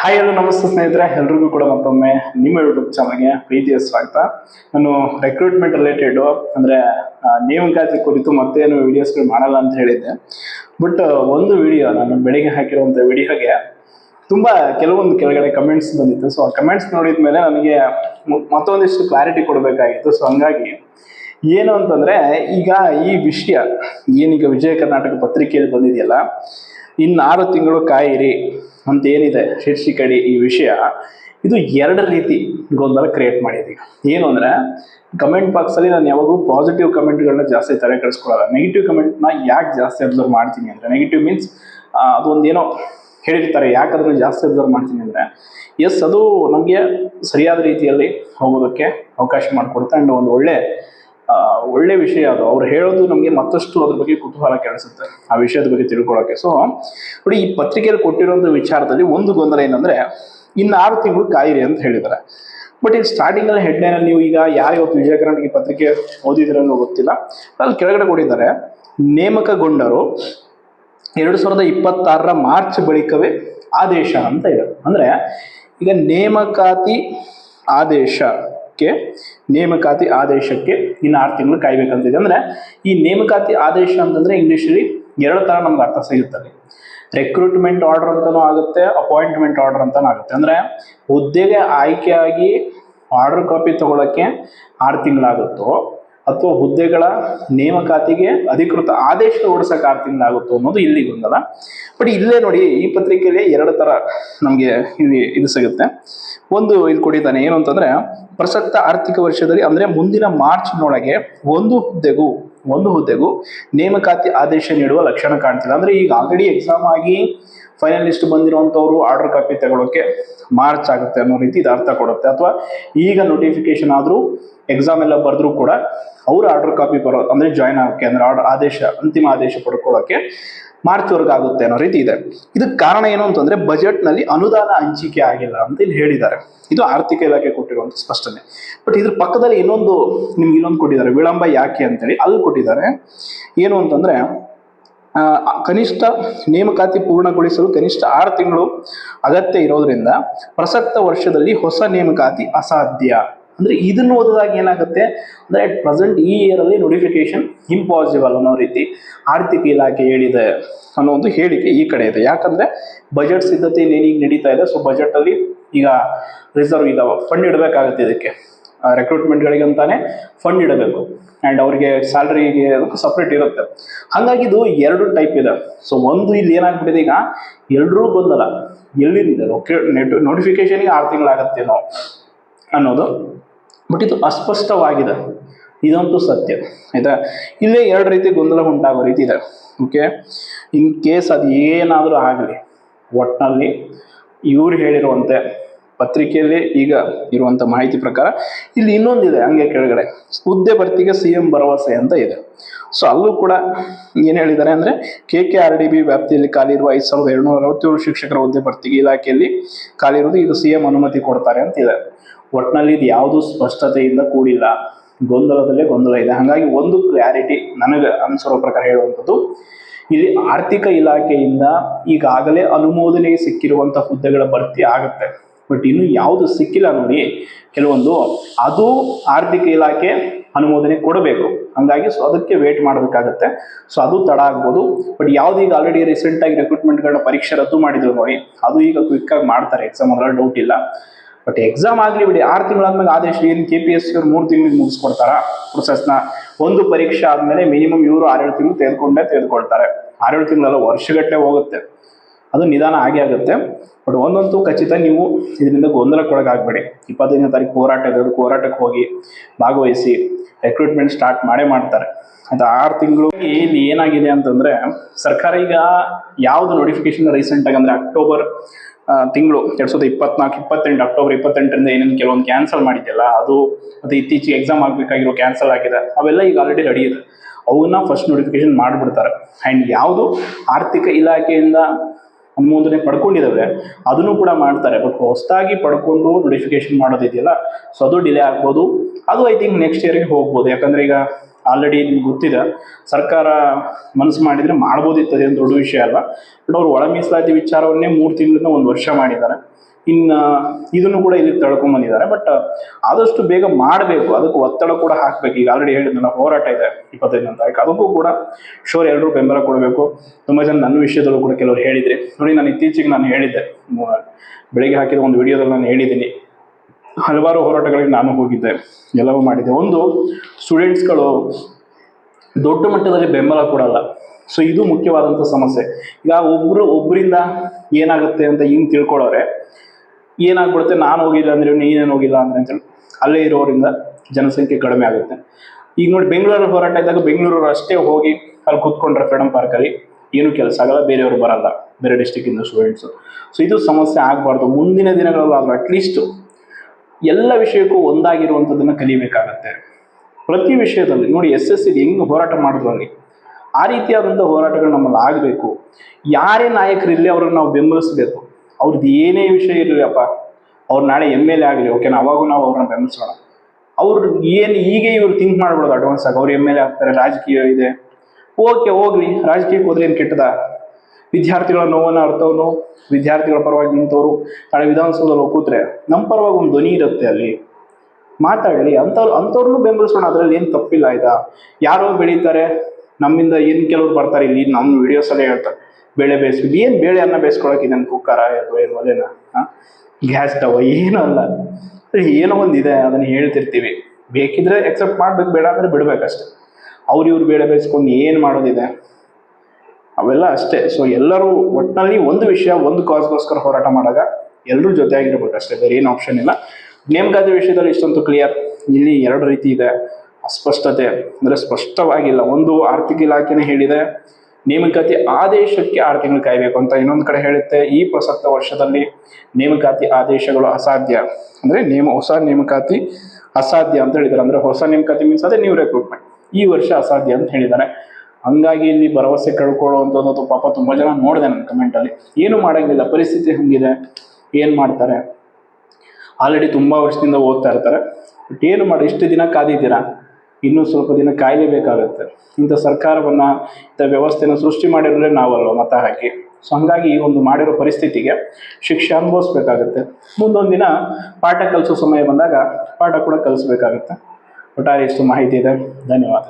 Hi ಎಲ್ಲ ನಮಸ್ತೆ ಸ್ನೇಹಿತರೆ. ಎಲ್ರಿಗೂ ಕೂಡ ಮತ್ತೊಮ್ಮೆ ನಿಮ್ಮ ಯೂಟ್ಯೂಬ್ ಚಾನಲ್ಗೆ ಪ್ರೀತಿಯ ಸ್ವಾಗತ. ನಾನು ರೆಕ್ರೂಟ್ಮೆಂಟ್ ರಿಲೇಟೆಡ್ ಅಂದರೆ ನೇಮಕಾತಿ ಕುರಿತು ಮತ್ತೇನು ವಿಡಿಯೋಸ್ಗಳು ಮಾಡಲ್ಲ ಅಂತ ಹೇಳಿದ್ದೆ. ಬಟ್ ಒಂದು ವಿಡಿಯೋ ನಾನು ಬೆಳಿಗ್ಗೆ ಹಾಕಿರುವಂಥ ವಿಡಿಯೋಗೆ ತುಂಬ ಕೆಲವೊಂದು ಕೆಳಗಡೆ ಕಮೆಂಟ್ಸ್ ಬಂದಿತ್ತು. ಸೊ ಆ ಕಮೆಂಟ್ಸ್ ನೋಡಿದ ಮೇಲೆ ನನಗೆ ಮತ್ತೊಂದಿಷ್ಟು ಕ್ಲಾರಿಟಿ ಕೊಡಬೇಕಾಗಿತ್ತು. ಸೊ ಹಂಗಾಗಿ ಏನು ಅಂತಂದರೆ, ಈಗ ಈ ವಿಷಯ, ಏನೀಗ ವಿಜಯ ಕರ್ನಾಟಕ ಪತ್ರಿಕೆಯಲ್ಲಿ ಬಂದಿದೆಯಲ್ಲ ಇನ್ನು ಆರು ತಿಂಗಳು ಕಾಯಿರಿ. ಅಂತ ಏನಿದೆ ಶೀರ್ಷಿಕಡಿ ಈ ವಿಷಯ, ಇದು ಎರಡು ರೀತಿ ಗೊಂದಲ ಕ್ರಿಯೇಟ್ ಮಾಡಿದೆ. ಈಗ ಏನು ಅಂದರೆ ಕಮೆಂಟ್ ಬಾಕ್ಸಲ್ಲಿ ನಾನು ಯಾವಾಗಲೂ ಪಾಸಿಟಿವ್ ಕಮೆಂಟ್ಗಳನ್ನ ಜಾಸ್ತಿ ತಲೆ ಕೆಡಿಸ್ಕೊಳ್ಳಲ್ಲ. ನೆಗೆಟಿವ್ ಕಮೆಂಟ್ನ ಯಾಕೆ ಜಾಸ್ತಿ ಅಬ್ಸರ್ವ್ ಮಾಡ್ತೀನಿ ಅಂದರೆ ನೆಗೆಟಿವ್ ಮೀನ್ಸ್ ಅದೊಂದೇನೋ ಹೇಳಿರ್ತಾರೆ ಯಾಕಂದ್ರೆ ಜಾಸ್ತಿ ಅಬ್ಸರ್ವ್ ಮಾಡ್ತೀನಿ ಅಂದರೆ ಎಸ್ ಅದು ನಮಗೆ ಸರಿಯಾದ ರೀತಿಯಲ್ಲಿ ಹೋಗೋದಕ್ಕೆ ಅವಕಾಶ ಮಾಡಿಕೊಡುತ್ತೆ. ಆ್ಯಂಡ್ ಒಂದು ಒಳ್ಳೆ ಒಳ್ಳೆ ವಿಷಯ ಅದು. ಅವ್ರು ಹೇಳೋದು ನಮಗೆ ಮತ್ತಷ್ಟು ಅದ್ರ ಬಗ್ಗೆ ಕುತೂಹಲ ಕೆಡಿಸುತ್ತೆ ಆ ವಿಷಯದ ಬಗ್ಗೆ ತಿಳ್ಕೊಳ್ಳೋಕೆ ಸೊ ನೋಡಿ, ಈ ಪತ್ರಿಕೆಯಲ್ಲಿ ಕೊಟ್ಟಿರೋಂಥ ವಿಚಾರದಲ್ಲಿ ಒಂದು ಗೊಂದಲ ಏನಂದ್ರೆ, ಇನ್ನು ಆರು ತಿಂಗಳು ಕಾಯಿರಿ ಅಂತ ಹೇಳಿದ್ದಾರೆ. ಬಟ್ ಈ ಸ್ಟಾರ್ಟಿಂಗಲ್ಲಿ ಹೆಡ್ಲೈನಲ್ಲಿ ನೀವು ಈಗ ಯಾರು ಇವತ್ತು ವಿಜಯ ಕರ್ನಾಟಕ ಪತ್ರಿಕೆ ಓದಿದಿರೋ ಗೊತ್ತಿಲ್ಲ. ಅಲ್ಲಿ ಕೆಳಗಡೆ ಕೊಟ್ಟಿದ್ದಾರೆ, ನೇಮಕಗೊಂಡರು ಎರಡು ಸಾವಿರದ ಇಪ್ಪತ್ತಾರರ ಮಾರ್ಚ್ ಬಳಿಕವೇ ಆದೇಶ ಅಂತ ಇದೆ. ಅಂದ್ರೆ, ಈಗ ನೇಮಕಾತಿ ಆದೇಶಕ್ಕೆ ನೇಮಕಾತಿ ಆದೇಶಕ್ಕೆ ಇನ್ನು ಆರು ತಿಂಗಳು ಕಾಯ್ಬೇಕಂತಿದೆ. ಅಂದ್ರೆ ಈ ನೇಮಕಾತಿ ಆದೇಶ ಅಂತಂದ್ರೆ ಇಂಗ್ಲೀಷಲ್ಲಿ ಎರಡು ತರ ನಮ್ಗೆ ಅರ್ಥ ಸಿಗುತ್ತದೆ. ರೆಕ್ರೂಟ್ಮೆಂಟ್ ಆರ್ಡರ್ ಅಂತಾನೂ ಆಗುತ್ತೆ ಅಪಾಯಿಂಟ್ಮೆಂಟ್ ಆರ್ಡರ್ ಅಂತಾನೂ ಆಗುತ್ತೆ. ಅಂದ್ರೆ ಹುದ್ದೆಗೆ ಆಯ್ಕೆಯಾಗಿ ಆರ್ಡರ್ ಕಾಪಿ ತಗೊಳಕ್ಕೆ ಆರು ತಿಂಗಳಾಗುತ್ತೋ ಅಥವಾ ಹುದ್ದೆಗಳ ನೇಮಕಾತಿಗೆ ಅಧಿಕೃತ ಆದೇಶ ಹೊರಡಿಸಕ್ಕೆ ಆರು ತಿಂಗಳಾಗುತ್ತೋ ಅನ್ನೋದು ಇಲ್ಲಿ ಗೊಂದಲ ಬಟ್ ಇಲ್ಲೇ ನೋಡಿ ಈ ಪತ್ರಿಕೆಯಲ್ಲಿ ಎರಡು ತರ ನಮಗೆ ಇಲ್ಲಿ ಇದು ಸಿಗುತ್ತೆ. ಒಂದು ಇಲ್ಲಿ ಕೊಟ್ಟಿದ್ದಾನೆ, ಏನು ಅಂತಂದ್ರೆ, ಪ್ರಸಕ್ತ ಆರ್ಥಿಕ ವರ್ಷದಲ್ಲಿ ಅಂದ್ರೆ ಮುಂದಿನ ಮಾರ್ಚ್ನೊಳಗೆ ಒಂದು ಹುದ್ದೆಗೂ ಒಂದು ಹುದ್ದೆಗೂ ನೇಮಕಾತಿ ಆದೇಶ ನೀಡುವ ಲಕ್ಷಣ ಕಾಣ್ತಿಲ್ಲ ಅಂದ್ರೆ ಈಗ ಆಲ್ರೆಡಿ ಎಕ್ಸಾಮ್ ಆಗಿ ಫೈನಲ್ ಲಿಸ್ಟ್ ಬಂದಿರುವಂತವ್ರು ಆರ್ಡರ್ ಕಾಪಿ ತಗೊಳ್ಳೋಕೆ ಮಾರ್ಚ್ ಆಗುತ್ತೆ ಅನ್ನೋ ರೀತಿ ಇದು ಅರ್ಥ ಕೊಡುತ್ತೆ. ಅಥವಾ ಈಗ ನೋಟಿಫಿಕೇಶನ್ ಆದ್ರೂ ಎಕ್ಸಾಮ್ ಎಲ್ಲ ಬರೆದ್ರು ಕೂಡ ಅವ್ರ ಆರ್ಡರ್ ಕಾಪಿ ಬರೋ ಅಂದ್ರೆ ಜಾಯ್ನ್ ಆಗೋಕೆ ಅಂದ್ರೆ ಆರ್ಡರ್ ಆದೇಶ, ಅಂತಿಮ ಆದೇಶ ಪಡ್ಕೊಳ್ಳೋಕ್ಕೆ ಮಾರ್ಚ್ ವರ್ಗ ಆಗುತ್ತೆ ಅನ್ನೋ ರೀತಿ ಇದೆ. ಇದಕ್ಕೆ ಕಾರಣ ಏನು ಅಂತಂದ್ರೆ ಬಜೆಟ್ನಲ್ಲಿ ಅನುದಾನ ಹಂಚಿಕೆ ಆಗಿಲ್ಲ ಅಂತ ಇಲ್ಲಿ ಹೇಳಿದ್ದಾರೆ. ಇದು ಆರ್ಥಿಕ ಇಲಾಖೆ ಕೊಟ್ಟಿರುವಂತ ಸ್ಪಷ್ಟನೆ. ಬಟ್ ಇದ್ರ ಪಕ್ಕದಲ್ಲಿ ಇನ್ನೊಂದು ನಿಮ್ಗೆ ಇನ್ನೊಂದು ಕೊಟ್ಟಿದ್ದಾರೆ. ವಿಳಂಬ ಯಾಕೆ ಅಂತೇಳಿ ಅಲ್ಲಿ ಕೊಟ್ಟಿದ್ದಾರೆ. ಏನು ಅಂತಂದ್ರೆ ಕನಿಷ್ಠ ನೇಮಕಾತಿ ಪೂರ್ಣಗೊಳಿಸಲು ಕನಿಷ್ಠ ಆರು ತಿಂಗಳು ಅಗತ್ಯ ಇರೋದ್ರಿಂದ ಪ್ರಸಕ್ತ ವರ್ಷದಲ್ಲಿ ಹೊಸ ನೇಮಕಾತಿ ಅಸಾಧ್ಯ. ಅಂದ್ರೆ ಇದನ್ನು ಓದಿದಾಗ ಏನಾಗುತ್ತೆ? ಅಂದ್ರೆ ಅಟ್ ಪ್ರೆಸೆಂಟ್ ಈ ಇಯರ್ ಅಲ್ಲಿ ನೋಟಿಫಿಕೇಶನ್ ಇಂಪಾಸಿಬಲ್ ಅನ್ನೋ ರೀತಿ ಆರ್ಥಿಕ ಇಲಾಖೆ ಹೇಳಿದೆ ಅನ್ನೋ ಒಂದು ಹೇಳಿಕೆ ಈ ಕಡೆ ಇದೆ. ಯಾಕಂದ್ರೆ ಬಜೆಟ್ ಸಿದ್ಧತೆ ಇನ್ನೇನೀಗ ನಡೀತಾ ಇದೆ. ಸೊ ಬಜೆಟ್ ಅಲ್ಲಿ ಈಗ ರಿಸರ್ವ್ ಇದಾವ. ಫಂಡ್ ಇಡಬೇಕಾಗುತ್ತೆ ಇದಕ್ಕೆ. ರೆಕ್ರೂಟ್ಮೆಂಟ್ಗಳಿಗಂತಾನೆ ಫಂಡ್ ಇಡಬೇಕು. ಆ್ಯಂಡ್ ಅವ್ರಿಗೆ ಸ್ಯಾಲ್ರಿಗೆ ಸಪ್ರೇಟ್ ಇರುತ್ತೆ. ಹಾಗಾಗಿ ಇದು ಎರಡು ಟೈಪ್ ಇದೆ. ಸೊ ಒಂದು ಇಲ್ಲಿ ಏನಾಗ್ಬಿಟ್ಟಿದೆ ಈಗ ಎಲ್ಲರೂ ಗೊಂದಲ ಎಲ್ಲಿಂದ? ನೋಟಿಫಿಕೇಶನ್ಗೆ ಆರು ತಿಂಗಳಾಗತ್ತೇನೋ ಅನ್ನೋದು. ಬಟ್ ಇದು ಅಸ್ಪಷ್ಟವಾಗಿದೆ. ಇದಂತೂ ಸತ್ಯ. ಆಯ್ತಾ? ಇಲ್ಲೇ ಎರಡು ರೀತಿ ಗೊಂದಲ ಉಂಟಾಗೋ ರೀತಿ ಇದೆ. ಓಕೆ ಇನ್ ಕೇಸ್ ಅದು ಏನಾದರೂ ಆಗಲಿ ಒಟ್ಟಿನಲ್ಲಿ ಇವ್ರು ಹೇಳಿರುವಂತೆ ಪತ್ರಿಕೆಯಲ್ಲಿ ಈಗ ಇರುವಂತ ಮಾಹಿತಿ ಪ್ರಕಾರ ಇಲ್ಲಿ ಇನ್ನೊಂದಿದೆ ಹಂಗೆ ಕೆಳಗಡೆ. ಹುದ್ದೆ ಭರ್ತಿಗೆ ಸಿ ಎಂ ಭರವಸೆ ಅಂತ ಇದೆ. ಸೊ ಅಲ್ಲೂ ಕೂಡ ಏನು ಹೇಳಿದ್ದಾರೆ ಅಂದ್ರೆ K K R D B ವ್ಯಾಪ್ತಿಯಲ್ಲಿ ಖಾಲಿ ಇರುವ ಐದು ಸಾವಿರದ ಏಳ್ನೂರ ಅರವತ್ತೇಳು ಶಿಕ್ಷಕರ ಹುದ್ದೆ ಭರ್ತಿಗೆ ಇಲಾಖೆಯಲ್ಲಿ ಖಾಲಿ ಇರುವುದು ಈಗ ಸಿ ಎಂ ಅನುಮತಿ ಕೊಡ್ತಾರೆ ಅಂತ ಇದೆ. ಒಟ್ಟಿನಲ್ಲಿ ಇದು ಯಾವುದು ಸ್ಪಷ್ಟತೆಯಿಂದ ಕೂಡಿಲ್ಲ. ಗೊಂದಲದಲ್ಲೇ ಗೊಂದಲ ಇದೆ. ಹಾಗಾಗಿ ಒಂದು ಕ್ಲಾರಿಟಿ ನನಗೆ ಅನಿಸಿರೋ ಪ್ರಕಾರ ಹೇಳುವಂಥದ್ದು, ಇಲ್ಲಿ ಆರ್ಥಿಕ ಇಲಾಖೆಯಿಂದ ಈಗಾಗಲೇ ಅನುಮೋದನೆಗೆ ಸಿಕ್ಕಿರುವಂಥ ಹುದ್ದೆಗಳ ಭರ್ತಿ ಆಗುತ್ತೆ. ಬಟ್ ಇನ್ನು ಯಾವುದು ಸಿಕ್ಕಿಲ್ಲ ನೋಡಿ, ಕೆಲವೊಂದು ಅದು ಆರ್ಥಿಕ ಇಲಾಖೆ ಅನುಮೋದನೆ ಕೊಡಬೇಕು. ಹಂಗಾಗಿ ಸೊ ಅದಕ್ಕೆ ವೇಟ್ ಮಾಡಬೇಕಾಗತ್ತೆ. ಸೊ ಅದು ತಡ ಆಗ್ಬೋದು. ಬಟ್ ಯಾವ್ದು ಈಗ ಆಲ್ರೆಡಿ ರೀಸೆಂಟ್ ಆಗಿ ರೆಕ್ರೂಟ್ಮೆಂಟ್ಗಳನ್ನ ಪರೀಕ್ಷೆ ರದ್ದು ಮಾಡಿದ್ರು ನೋಡಿ, ಅದು ಈಗ ಕ್ವಿಕ್ ಆಗಿ ಮಾಡ್ತಾರೆ. ಎಕ್ಸಾಮ್ ಅದ್ರಲ್ಲಿ ಡೌಟ್ ಇಲ್ಲ. ಬಟ್ ಎಕ್ಸಾಮ್ ಆಗಲಿ ಬಿಡಿ, ಆರು ತಿಂಗಳಾದ್ಮೇಲೆ ಆದೇಶ ಏನು? ಕೆ ಪಿ ಎಸ್ ಸಿ ಅವ್ರು ಮೂರು ತಿಂಗಳಿಗೆ ಮುಗಿಸ್ಕೊಡ್ತಾರ? ಪ್ರೊಸೆಸ್ನ ಒಂದು ಪರೀಕ್ಷೆ ಆದಮೇಲೆ ಮಿನಿಮಮ್ ಇವರು ಆರೇಳು ತಿಂಗಳು ತೆಗೆದುಕೊಂಡೇ ತೆಗೆದುಕೊಳ್ತಾರೆ. ಆರೇಳು ತಿಂಗಳಲ್ಲ ವರ್ಷಗಟ್ಟಲೆ ಹೋಗುತ್ತೆ. ಅದು ನಿಧಾನ ಆಗೇ ಆಗುತ್ತೆ. ಬಟ್ ಒಂದಂತೂ ಖಚಿತ ನೀವು ಇದರಿಂದ ಗೊಂದಲಕ್ಕೊಳಗಾಗಬೇಡಿ. ಇಪ್ಪತ್ತೈದನೇ ತಾರೀಕು ಹೋರಾಟ ಅದಕ್ಕೆ ಹೋರಾಟಕ್ಕೆ ಹೋಗಿ ಭಾಗವಹಿಸಿ ರೆಕ್ರೂಟ್ಮೆಂಟ್ ಸ್ಟಾರ್ಟ್ ಮಾಡೇ ಮಾಡ್ತಾರೆ. ಅದು ಆರು ತಿಂಗಳು ಇಲ್ಲಿ ಏನಾಗಿದೆ ಅಂತಂದರೆ ಸರ್ಕಾರ ಈಗ ಯಾವುದು ನೋಟಿಫಿಕೇಶನ್ ರೀಸೆಂಟಾಗಿ ಅಂದರೆ ಅಕ್ಟೋಬರ್ ತಿಂಗಳು ಎರಡು ಸಾವಿರದ ಇಪ್ಪತ್ನಾಲ್ಕು, ಇಪ್ಪತ್ತೆಂಟು ಅಕ್ಟೋಬರ್ ಇಪ್ಪತ್ತೆಂಟರಿಂದ ಏನೇನು ಕೆಲವೊಂದು ಕ್ಯಾನ್ಸಲ್ ಮಾಡಿದೆಯಲ್ಲ, ಅದು ಅದು ಇತ್ತೀಚೆಗೆ ಎಕ್ಸಾಮ್ ಆಗಬೇಕಾಗಿರೋ ಕ್ಯಾನ್ಸಲ್ ಆಗಿದೆ. ಅವೆಲ್ಲ ಈಗ ಆಲ್ರೆಡಿ ರೆಡಿ ಇದೆ. ಅವನ್ನ ಫಸ್ಟ್ ನೋಟಿಫಿಕೇಶನ್ ಮಾಡಿಬಿಡ್ತಾರೆ. ಆ್ಯಂಡ್ ಯಾವುದು ಆರ್ಥಿಕ ಇಲಾಖೆಯಿಂದ ಅನುಮೋದನೆ ಪಡ್ಕೊಂಡಿದ್ದಾವೆ ಅದನ್ನು ಕೂಡ ಮಾಡ್ತಾರೆ. ಬಟ್ ಹೊಸದಾಗಿ ಪಡ್ಕೊಂಡು ನೋಟಿಫಿಕೇಶನ್ ಮಾಡೋದಿದೆಯಲ್ಲ, ಸೊ ಅದು ಡಿಲೇ ಆಗ್ಬೋದು. ಅದು ಐ ಥಿಂಕ್ ನೆಕ್ಸ್ಟ್ ಇಯರ್ಗೆ ಹೋಗ್ಬೋದು. ಯಾಕಂದರೆ ಈಗ ಆಲ್ರೆಡಿ ನಿಮ್ಗೆ ಗೊತ್ತಿದೆ. ಸರ್ಕಾರ ಮನಸ್ಸು ಮಾಡಿದರೆ ಮಾಡ್ಬೋದಿತ್ತು ಅದೇನು ದೊಡ್ಡ ವಿಷಯ ಅಲ್ಲ ಬಟ್ ಅವ್ರು ಒಳ ಮೀಸಲಾತಿ ವಿಚಾರವನ್ನೇ ಮೂರು ತಿಂಗಳಿಂದ ಒಂದು ವರ್ಷ ಮಾಡಿದ್ದಾರೆ. ಇನ್ನು ಇದನ್ನು ಕೂಡ ಇಲ್ಲಿ ತಳ್ಕೊಂಬಂದಿದ್ದಾರೆ ಬಟ್ ಆದಷ್ಟು ಬೇಗ ಮಾಡಬೇಕು. ಅದಕ್ಕೆ ಒತ್ತಡ ಕೂಡ ಹಾಕಬೇಕು. ಈಗ ಆಲ್ರೆಡಿ ಹೇಳಿದ್ನಲ್ಲ, ಹೋರಾಟ ಇದೆ ಇಪ್ಪತ್ತೈದನೇ ತಾರೀಕು ಅದಕ್ಕೂ ಕೂಡ ಶೋರ್ ಎಲ್ಲರೂ ಬೆಂಬಲ ಕೊಡಬೇಕು. ತುಂಬ ಜನ ನನ್ನ ವಿಷಯದಲ್ಲೂ ಕೂಡ ಕೆಲವರು ಹೇಳಿದ್ರಿ. ನೋಡಿ, ನಾನು ಇತ್ತೀಚೆಗೆ ನಾನು ಹೇಳಿದ್ದೆ ಬೆಳಿಗ್ಗೆ ಹಾಕಿದ ಒಂದು ವಿಡಿಯೋದಲ್ಲಿ ನಾನು ಹೇಳಿದ್ದೀನಿ. ಹಲವಾರು ಹೋರಾಟಗಳಿಗೆ ನಾನು ಹೋಗಿದ್ದೆ, ಎಲ್ಲವೂ ಮಾಡಿದ್ದೆ. ಒಂದು ಸ್ಟೂಡೆಂಟ್ಸ್ಗಳು ದೊಡ್ಡ ಮಟ್ಟದಲ್ಲಿ ಬೆಂಬಲ ಕೊಡಲ್ಲ. ಸೊ ಇದು ಮುಖ್ಯವಾದಂಥ ಸಮಸ್ಯೆ. ಈಗ ಒಬ್ಬರು ಒಬ್ಬರಿಂದ ಏನಾಗುತ್ತೆ ಅಂತ ಹಿಂಗೆ ತಿಳ್ಕೊಳ್ಳೋರೆ, ಏನಾಗ್ಬಿಡುತ್ತೆ, ನಾನು ಹೋಗಿಲ್ಲ ಅಂದ್ರೆ ನೀನೇನು ಹೋಗಿಲ್ಲ ಅಂದ್ರೆ ಅಂತೇಳಿ, ಅಲ್ಲೇ ಇರೋರಿಂದ ಜನಸಂಖ್ಯೆ ಕಡಿಮೆ ಆಗುತ್ತೆ. ಈಗ ನೋಡಿ, ಬೆಂಗಳೂರಲ್ಲಿ ಹೋರಾಟ ಇದ್ದಾಗ ಬೆಂಗಳೂರು ಅಷ್ಟೇ ಹೋಗಿ ಅಲ್ಲಿ ಕೂತ್ಕೊಂಡ್ರೆ ಫ್ರೀಡಮ್ ಪಾರ್ಕಲ್ಲಿ ಏನೂ ಕೆಲಸ ಆಗಲ್ಲ, ಬೇರೆಯವರು ಬರಲ್ಲ, ಬೇರೆ ಡಿಸ್ಟಿಕ್ಕಿಂದ ಸ್ಟೂಡೆಂಟ್ಸು ಸೊ ಇದು ಸಮಸ್ಯೆ ಆಗಬಾರ್ದು. ಮುಂದಿನ ದಿನಗಳಲ್ಲಾದರೂ ಅಟ್ಲೀಸ್ಟ್ ಎಲ್ಲ ವಿಷಯಕ್ಕೂ ಒಂದಾಗಿರುವಂಥದ್ದನ್ನು ಕಲಿಬೇಕಾಗತ್ತೆ. ಪ್ರತಿ ವಿಷಯದಲ್ಲಿ ನೋಡಿ ಎಸ್ ಎಸ್ ಸಿ ಹೆಂಗೆ ಹೋರಾಟ ಮಾಡಿದ್ರು ಅಲ್ಲಿ ಆ ರೀತಿಯಾದಂಥ ಹೋರಾಟಗಳು ನಮ್ಮಲ್ಲಿ ಆಗಬೇಕು. ಯಾರೇ ನಾಯಕರಿರಲಿ ಅವ್ರನ್ನ ನಾವು ಬೆಂಬಲಿಸಬೇಕು. ಅವ್ರದ್ದು ಏನೇ ವಿಷಯ ಇರಲಿ ಅಪ್ಪ, ಅವ್ರು ನಾಳೆ ಎಂ ಎಲ್ ಎ ಆಗಲಿ ಓಕೆ ಅವಾಗೂ ನಾವು ಅವ್ರನ್ನ ಬೆಂಬಲಿಸೋಣ. ಅವ್ರು ಏನು ಹೀಗೆ ಇವ್ರು ಥಿಂಕ್ ಮಾಡ್ಬಿಡೋದು ಅಡ್ವಾನ್ಸ್ ಆಗಿ, ಅವ್ರು ಎಂ ಎಲ್ ಎ ಆಗ್ತಾರೆ, ರಾಜಕೀಯ ಇದೆ. ಓಕೆ ಹೋಗ್ಲಿ, ರಾಜಕೀಯಕ್ಕೆ ಹೋದ್ರೆ ಏನು ಕೆಟ್ಟದ? ವಿದ್ಯಾರ್ಥಿಗಳ ನೋವನ್ನು ಅರ್ಥವನು ವಿದ್ಯಾರ್ಥಿಗಳ ಪರವಾಗಿ ನಿಂತವರು ನಾಳೆ ವಿಧಾನಸೌಧದಲ್ಲಿ ಕೂತ್ರೆ ನಮ್ಮ ಪರವಾಗಿ ಒಂದು ಧ್ವನಿ ಇರುತ್ತೆ ಅಲ್ಲಿ. ಮಾತಾಡಲಿ ಅಂಥವ್ರು ಅಂಥವ್ರನ್ನೂ ಬೆಂಬಲಿಸೋಣ, ಅದರಲ್ಲಿ ಏನು ತಪ್ಪಿಲ್ಲ ಆಯ್ತಾ? ಯಾರೋ ಬೆಳೀತಾರೆ, ನಮ್ಮಿಂದ ಏನು ಕೆಲವ್ರು ಬರ್ತಾರೆ ಇಲ್ಲಿ ನಮ್ಮ ವಿಡಿಯೋಸಲ್ಲೇ ಹೇಳ್ತಾರೆ. ಬೇಳೆ ಬೇಯಿಸ್ಬಿಟ್ಟು, ಏನು ಬೇಳೆ ಅನ್ನ ಬೇಯಿಸ್ಕೊಳಕ್ಕೆ ನನ್ನ ಕುಕ್ಕರ ಅಥವಾ ಏನು ಅದೇನ ಗ್ಯಾಸ್ ಸ್ಟವ್, ಏನೂ ಅಲ್ಲ. ಏನೋ ಒಂದಿದೆ ಅದನ್ನು ಹೇಳ್ತಿರ್ತೀವಿ. ಬೇಕಿದ್ರೆ ಎಕ್ಸೆಪ್ಟ್ ಮಾಡ್ಬೇಕು, ಬೇಡ ಅಂದರೆ ಬಿಡಬೇಕಷ್ಟೆ. ಅವ್ರು ಇವ್ರು ಬೇಳೆ ಬೇಯಿಸ್ಕೊಂಡು ಏನು ಮಾಡೋದಿದೆ? ಅವೆಲ್ಲ ಅಷ್ಟೇ. ಸೊ ಎಲ್ಲರೂ ಒಟ್ಟಿನಲ್ಲಿ ಒಂದು ವಿಷಯ, ಒಂದು ಕಾಸ್ಗೋಸ್ಕರ ಹೋರಾಟ ಮಾಡಿದಾಗ ಎಲ್ಲರೂ ಜೊತೆಯಾಗಿರ್ಬೇಕು ಅಷ್ಟೇ. ಬೇರೆ ಏನು ಆಪ್ಷನ್ ಇಲ್ಲ. ನೇಮಕಾತಿ ವಿಷಯದಲ್ಲಿ ಇಷ್ಟೊಂದು ಕ್ಲಿಯರ್ ಇಲ್ಲಿ ಎರಡು ರೀತಿ ಇದೆ. ಅಸ್ಪಷ್ಟತೆ ಅಂದರೆ ಸ್ಪಷ್ಟವಾಗಿಲ್ಲ. ಒಂದು ಆರ್ಥಿಕ ಇಲಾಖೆನೇ ಹೇಳಿದೆ, ನೇಮಕಾತಿ ಆದೇಶಕ್ಕೆ ಆರು ತಿಂಗಳು ಕಾಯಬೇಕು ಅಂತ ಇನ್ನೊಂದು ಕಡೆ ಹೇಳುತ್ತೆ. ಈ ಪ್ರಸಕ್ತ ವರ್ಷದಲ್ಲಿ ನೇಮಕಾತಿ ಆದೇಶಗಳು ಅಸಾಧ್ಯ ಅಂದರೆ ನೇಮ, ಹೊಸ ನೇಮಕಾತಿ ಅಸಾಧ್ಯ ಅಂತ ಹೇಳಿದ್ದಾರೆ. ಅಂದರೆ ಹೊಸ ನೇಮಕಾತಿ ಮೀನ್ಸ್ ಅದೇ ನ್ಯೂ ರೆಕ್ರೂಟ್ಮೆಂಟ್ ಈ ವರ್ಷ ಅಸಾಧ್ಯ ಅಂತ ಹೇಳಿದ್ದಾರೆ. ಹಂಗಾಗಿ ಇಲ್ಲಿ ಭರವಸೆ ಕಳ್ಕೊಳ್ಳುವಂಥದ್ದು ಪಾಪ ತುಂಬ ಜನ ನೋಡಿದೆ ನನ್ನ ಕಮೆಂಟಲ್ಲಿ ಏನು ಮಾಡೋಂಗಿಲ್ಲ, ಪರಿಸ್ಥಿತಿ ಹಂಗಿದೆ. ಏನು ಮಾಡ್ತಾರೆ? ಆಲ್ರೆಡಿ ತುಂಬ ವರ್ಷದಿಂದ ಓದ್ತಾ ಇರ್ತಾರೆ. ಬಟ್ ಏನು ಮಾಡಿ, ಇಷ್ಟು ದಿನ ಕಾದಿದ್ದೀರಾ? ಇನ್ನೂ ಸ್ವಲ್ಪ ದಿನ ಕಾಯಲೇಬೇಕಾಗುತ್ತೆ. ಇಂಥ ಸರ್ಕಾರವನ್ನು, ಇಂಥ ವ್ಯವಸ್ಥೆನ ಸೃಷ್ಟಿ ಮಾಡಿರೋದೇ ನಾವಲ್ವ ಮತ ಹಾಕಿ? ಸೊ ಹಂಗಾಗಿ ಈ ಒಂದು ಮಾಡಿರೋ ಪರಿಸ್ಥಿತಿಗೆ ಶಿಕ್ಷೆ ಅನುಭವಿಸ್ಬೇಕಾಗತ್ತೆ. ಮುಂದೊಂದು ದಿನ ಪಾಠ ಕಲಿಸೋ ಸಮಯ ಬಂದಾಗ ಪಾಠ ಕೂಡ ಕಲಿಸ್ಬೇಕಾಗತ್ತೆ. ಒಟ್ಟಾರೆ ಇಷ್ಟು ಮಾಹಿತಿ ಇದೆ. ಧನ್ಯವಾದ